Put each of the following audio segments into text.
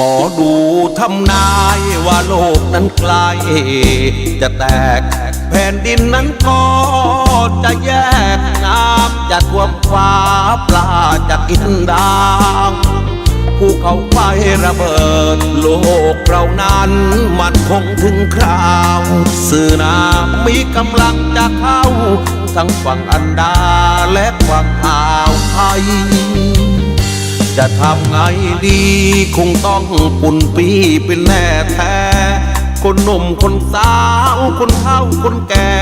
หมอดูทำนายว่าโลกนั้นไกลจะแตกแผ่นดินนั้นก็จะแยกน้ำจะท่วมฟ้าปลาจะกินดาวภูเขาไฟระเบิด โลกเรานั้นมันคงถึงคราวสื่อน้ำมีกำลังจะเข้า ทั้งฝั่งอันดาและฝั่งอ่าวไทย จะทำไงดี คงต้องปุ่นปีเป็นแน่แท้ คนหนุ่มคนสาว คนเฒ่าคนแก่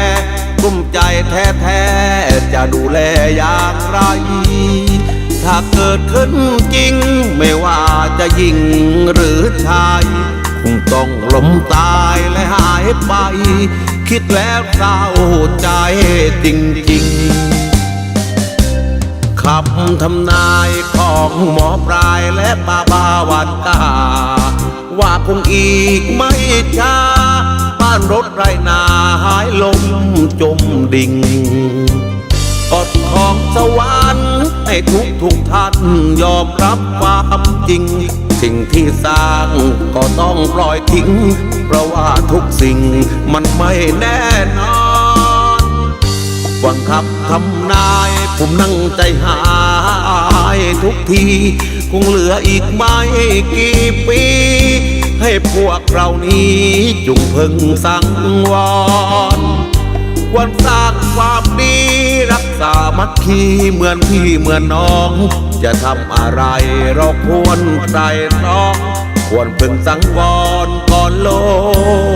กุ้มใจแท้แท้ๆ จะดูแลอย่างไร ถ้าเกิดขึ้นจริง ไม่ว่าจะหญิงหรือชาย คงต้องล้มตายและหายไป คิดแล้วเศร้าใจจริง ๆคำทำนายของหมอปลายและป้าบาวันตา ว่าคงอีกไม่ช้า บ้านรถไรนาหายลมจมดิ่งกฎของสวรรค์ให้ทุกทุกท่านยอมรับความจริง สิ่งที่สร้างก็ต้องปล่อยทิ้ง เพราะว่าทุกสิ่งมันไม่แน่นอนหวังคำทำนาย ผมนั่งใจหายทุกที คงเหลืออีกไม่กี่ปี ให้พวกเรานี้จุงพึงสังวรควรสร้างความดีรักษามัคคีเหมือนพี่เหมือนน้อง จะทำอะไรเราควรใครร้องควรพึงสังวรก่อนโลก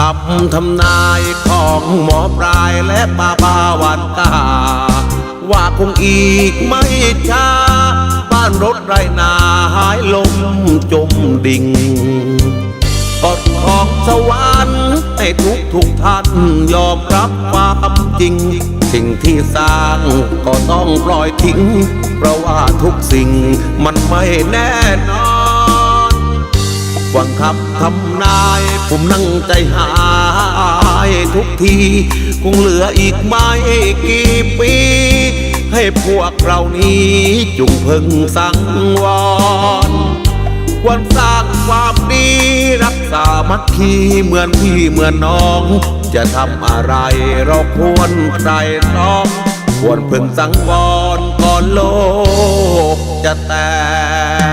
คำทำนายของหมอปลายและป้าบาวันตา ว่าคงอีกไม่ช้า บ้านรถไรนาหายลมจมดิ่งกฎของสวรรค์ให้ทุกทุกท่านยอมรับความจริง สิ่งที่สร้างก็ต้องปล่อยทิ้ง เพราะว่าทุกสิ่งมันไม่แน่นอน วังคำทำนาย ผมนั่งใจหายทุกที คงเหลืออีกไม่กี่ปี ให้พวกเรานี้จุงพึงสังวรควรสร้างความดีรักษามัคคีเหมือนพี่เหมือนน้อง จะทำอะไรเราควรใครน้องควรพึงสังวรก่อนโลกจะแตก